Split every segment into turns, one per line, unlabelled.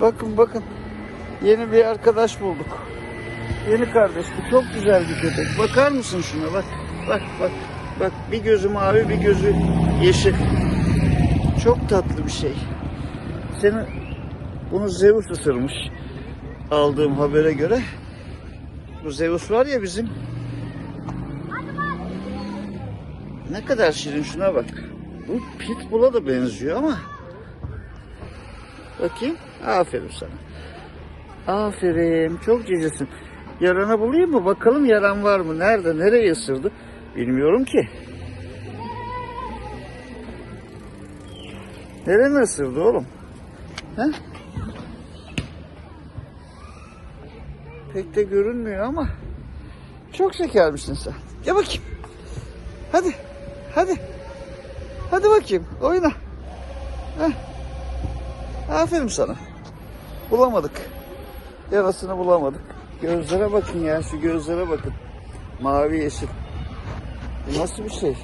Bakın bakın. Yeni bir arkadaş bulduk. Yeni kardeş. Bu çok güzel bir köpek. Bakar mısın şuna bak. Bak bak. Bak bir gözü mavi bir gözü yeşil. Çok tatlı bir şey. Seni bunu Zeus ısırmış. Aldığım habere göre. Bu Zeus var ya bizim. Ne kadar şirin şuna bak. Bu Pitbull'a da benziyor ama. Bakayım. Aferin sana. Aferin. Çok cicisin. Yaranı bulayım mı? Bakalım yaran var mı? Nerede? Nereye ısırdı? Bilmiyorum ki. Nereye ısırdı oğlum? He? Pek de görünmüyor ama çok şekermişsin sen. Gel bakayım. Hadi. Hadi. Hadi bakayım. Oyna. Aferin sana. Bulamadık. Yarasını bulamadık. Gözlere bakın ya. Şu gözlere bakın. Mavi yeşil. Bu nasıl bir şey?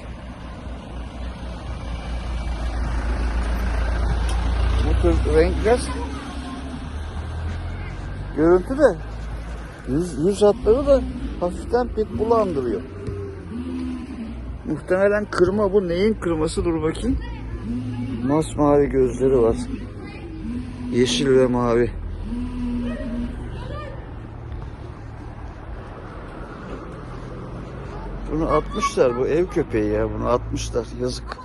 Bu tür renkler görüntü de yüz, yüz hatları da hafiften pitbull'u andırıyor. Muhtemelen kırma bu. Neyin kırması dur bakayım. Masmavi gözleri var. Yeşil ve mavi. Bunu atmışlar bu ev köpeği ya bunu atmışlar yazık.